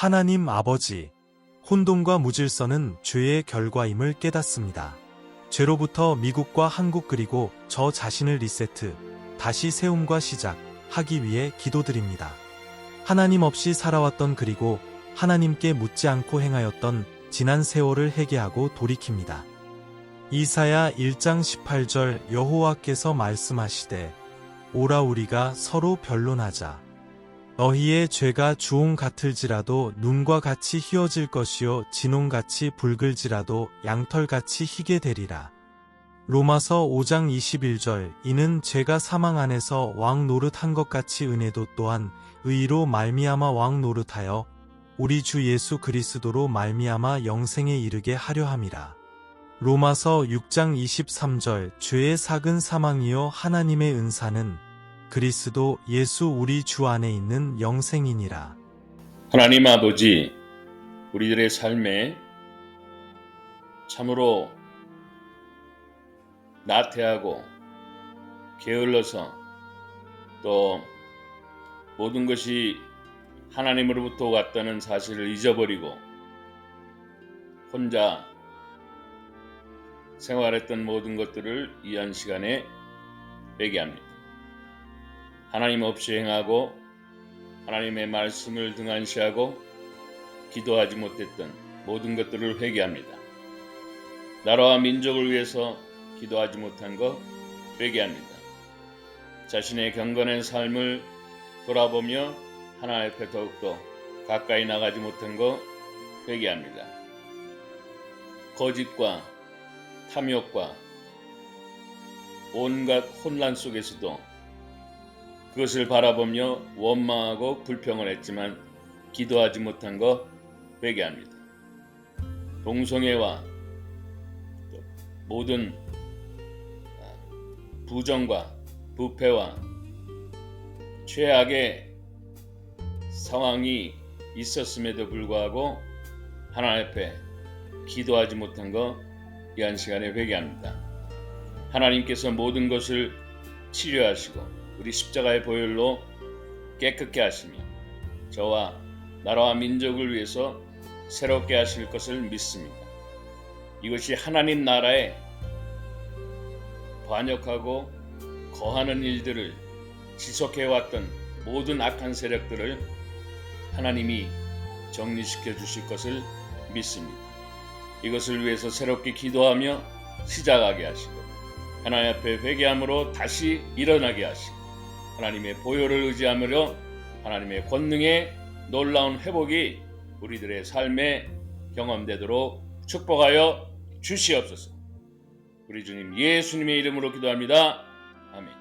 하나님 아버지, 혼돈과 무질서는 죄의 결과임을 깨닫습니다. 죄로부터 미국과 한국 그리고 저 자신을 리세트, 다시 세움과 시작 하기 위해 기도드립니다. 하나님 없이 살아왔던 그리고 하나님께 묻지 않고 행하였던 지난 세월을 회개하고 돌이킵니다. 이사야 1장 18절 여호와께서 말씀하시되 오라 우리가 서로 변론하자 너희의 죄가 주홍 같을지라도 눈과 같이 희어질 것이요 진홍같이 붉을지라도 양털같이 희게 되리라. 로마서 5장 21절 이는 죄가 사망 안에서 왕 노릇한 것 같이 은혜도 또한 의로 말미암아 왕 노릇하여 우리 주 예수 그리스도로 말미암아 영생에 이르게 하려 함이라. 로마서 6장 23절 죄의 삭은 사망이요 하나님의 은사는 그리스도 예수 우리 주 안에 있는 영생이니라. 하나님 아버지, 우리들의 삶에 참으로 나태하고 게을러서 또 모든 것이 하나님으로부터 왔다는 사실을 잊어버리고 혼자 생활했던 모든 것들을 이 한 시간에 회개합니다. 하나님 없이 행하고 하나님의 말씀을 등한시하고 기도하지 못했던 모든 것들을 회개합니다. 나라와 민족을 위해서 기도하지 못한 것 회개합니다. 자신의 경건한 삶을 돌아보며 하나님 앞에 더욱더 가까이 나가지 못한 것 회개합니다. 거짓과 탐욕과 온갖 혼란 속에서도 그것을 바라보며 원망하고 불평을 했지만 기도하지 못한 것 회개합니다. 동성애와 또 모든 부정과 부패와 최악의 상황이 있었음에도 불구하고 하나님 앞에 기도하지 못한 것 이한 시간에 회개합니다. 하나님께서 모든 것을 치료하시고 우리 십자가의 보혈로 깨끗게 하시며 저와 나라와 민족을 위해서 새롭게 하실 것을 믿습니다. 이것이 하나님 나라에 반역하고 거하는 일들을 지속해 왔던 모든 악한 세력들을 하나님이 정리시켜 주실 것을 믿습니다. 이것을 위해서 새롭게 기도하며 시작하게 하시고 하나님 앞에 회개함으로 다시 일어나게 하시고 하나님의 보혈을 의지함으로 하나님의 권능의 놀라운 회복이 우리들의 삶에 경험되도록 축복하여 주시옵소서. 우리 주님 예수님의 이름으로 기도합니다. 아멘.